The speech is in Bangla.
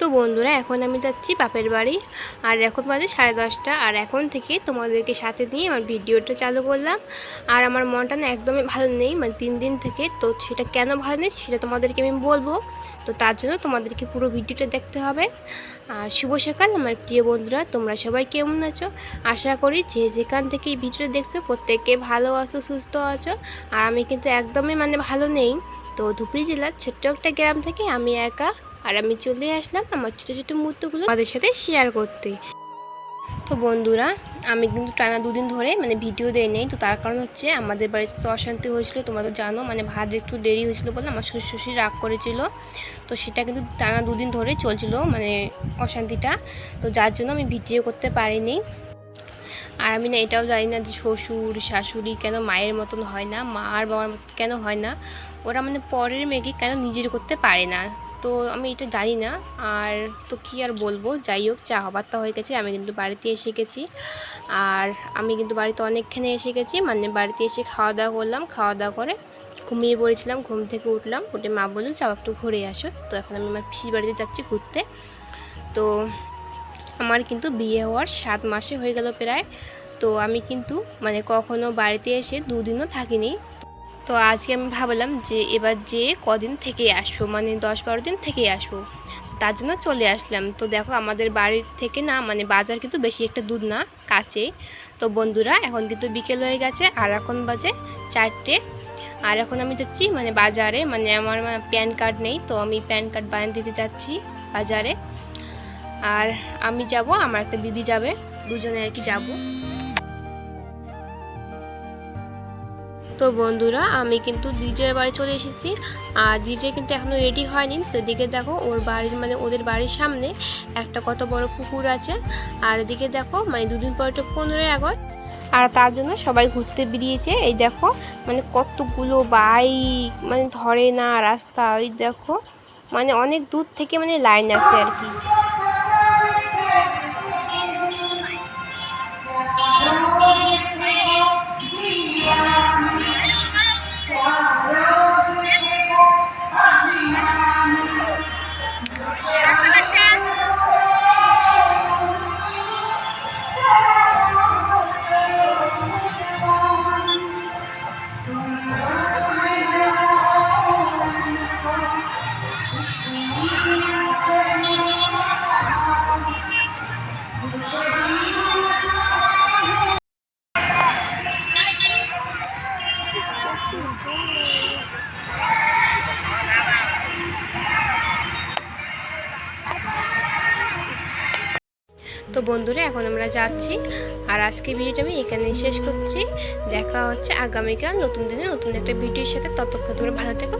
তো বন্ধুরা, এখন আমি যাচ্ছি বাপের বাড়ি। আর এখন বাজে সাড়ে দশটা, আর এখন থেকে তোমাদেরকে সাথে নিয়ে আমার ভিডিওটা চালু করলাম। আর আমার মনটা না একদমই ভালো নেই মানে তিন দিন থেকে। তো সেটা কেন ভালো নেই সেটা তোমাদেরকে আমি বলব। তো তার জন্য তোমাদেরকে পুরো ভিডিওটা দেখতে হবে। আর শুভ সকাল আমার প্রিয় বন্ধুরা, তোমরা সবাই কেমন আছো? আশা করি যে যেখান থেকে এই ভিডিওটা দেখছ প্রত্যেকে ভালো আছো, সুস্থ আছো। আর আমি কিন্তু একদমই মানে ভালো নেই। তো ধুবড়ি জেলার ছোট্ট একটা গ্রাম থেকে আমি একা আর আমি চলে আসলাম আমার ছোটো ছোটো মুহূর্তগুলো আমাদের সাথে শেয়ার করতে। তো বন্ধুরা, আমি কিন্তু টানা দুদিন ধরে মানে ভিডিও দেয় নেই, তো তার কারণ হচ্ছে আমাদের বাড়িতে তো অশান্তি হয়েছিল, তোমরা তো জানো মানে ভাত একটু দেরি হয়েছিল বলে আমার শ্বশুর শ্বশুর রাগ করেছিল। তো সেটা কিন্তু টানা দুদিন ধরে চলছিল মানে অশান্তিটা। তো যার জন্য আমি ভিডিও করতে পারিনি। আর আমি না এটাও জানি না যে শ্বশুর, শাশুড়ি কেন মায়ের মতন হয় না, মা আর বাবার মতন কেন হয় না, ওরা মানে পরের মেয়েকে কেন নিজের করতে পারে না। তো আমি এটা জানি না। আর তো কি আর বলব? যাই হোক, চা হবার তো হয়ে গেছে, আমি কিন্তু বাড়িতে এসে গেছি। আর আমি কিন্তু বাড়িতে অনেকখানে এসে গেছি মানে বাড়িতে এসে খাওয়া দাওয়া করলাম। খাওয়া দাওয়া করে ঘুমিয়ে পড়েছিলাম, ঘুম থেকে উঠলাম, উঠে মা বলল চাও একটু ঘুরে আসো। তো এখন আমি আমার পিসির বাড়িতে যাচ্ছি ঘুরতে। তো আমার কিন্তু বিয়ে হওয়ার সাত মাসে হয়ে গেল প্রায়। তো আমি কিন্তু মানে কখনো বাড়িতে এসে দুদিনও থাকিনি। তো আজকে আমি ভাবলাম যে এবার যে কদিন থেকে আসব মানে দশ বারো দিন থেকে আসব, তার জন্য চলে আসলাম। তো দেখো আমাদের বাড়ির থেকে না মানে বাজার কিন্তু বেশি একটা দুধ না, কাছে। তো বন্ধুরা, এখন কিন্তু বিকেল হয়ে গেছে, আর এখন বাজে চারটে। আর এখন আমি যাচ্ছি মানে বাজারে মানে আমার প্যান কার্ড নেই, তো আমি প্যান কার্ড বানিয়ে দিতে যাচ্ছি বাজারে। আর আমি যাব, আমার একটা দিদি যাবে, দুজনে আর কি যাব। তো বন্ধুরা, আমি কিন্তু দিদির বাড়ি চলে এসেছি। আর দিদির কিন্তু এখনও রেডি হয়নি। তো এদিকে দেখো, ওর বাড়ির মানে ওদের বাড়ির সামনে একটা কত বড় পুকুর আছে। আর এদিকে দেখো মানে দুদিন পর তো পনেরোই আগস্ট। আর তার জন্য সবাই ঘুরতে বেরিয়েছে। এই দেখো মানে কতগুলো বাইক মানে ধরে না রাস্তা, ওই দেখো। মানে অনেক দূর থেকে মানে লাইন আছে আর কি। তো বন্ধুরা, এখন আমরা যাচ্ছি। আর আজকে ভিডিওটা আমি এখানেই শেষ করছি। দেখা হচ্ছে আগামীকাল নতুন দিনে নতুন একটা ভিডিওর সাথে। ততক্ষণ তোমরা ভালো থেকো।